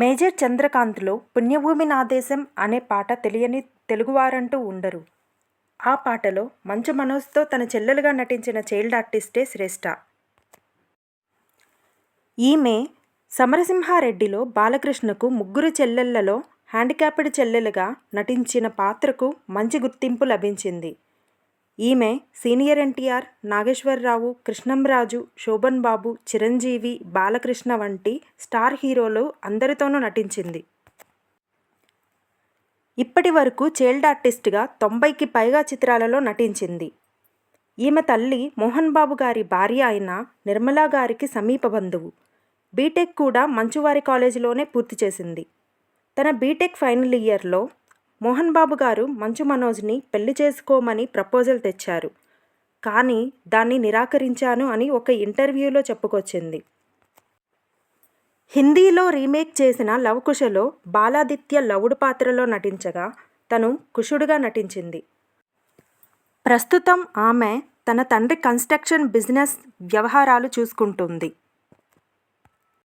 Major చంద్రకాంత్లో పుణ్యభూమి నా దేశం అనే పాట తెలియని తెలుగువారంటూ ఉండరు. ఆ పాటలో మంచు మనోజ్తో తన చెల్లెలుగా నటించిన చైల్డ్ ఆర్టిస్టే శ్రేష్ఠ ఈమె సమరసింహారెడ్డిలో బాలకృష్ణకు ముగ్గురు చెల్లెళ్ళలో హ్యాండిక్యాప్డ్ చెల్లెలుగా నటించిన పాత్రకు మంచి గుర్తింపు లభించింది. ఈమె సీనియర్ ఎన్టీఆర్ నాగేశ్వరరావు కృష్ణంరాజు శోభన్ బాబు చిరంజీవి బాలకృష్ణ వంటి స్టార్ హీరోలు అందరితోనూ నటించింది. ఇప్పటి వరకు చైల్డ్ ఆర్టిస్ట్గా తొంభైకి పైగా చిత్రాలలో నటించింది. ఈమె తల్లి మోహన్ బాబు గారి భార్య అయిన నిర్మలా గారికి సమీప బంధువు. బీటెక్ కూడా మంచువారి కాలేజీలోనే పూర్తి చేసింది. తన బీటెక్ ఫైనల్ ఇయర్లో మోహన్ బాబు గారు మంచు మనోజ్ని పెళ్ళి చేసుకోమని ప్రపోజల్ తెచ్చారు. కానీ దాన్ని నిరాకరించాను అని ఒక ఇంటర్వ్యూలో చెప్పుకొచ్చింది. హిందీలో రీమేక్ చేసిన లవ్ కుశలో బాలాదిత్య లవుడు పాత్రలో నటించగా తను కుషుడుగా నటించింది. ప్రస్తుతం ఆమె తన తండ్రి కన్స్ట్రక్షన్ బిజినెస్ వ్యవహారాలు చూసుకుంటుంది.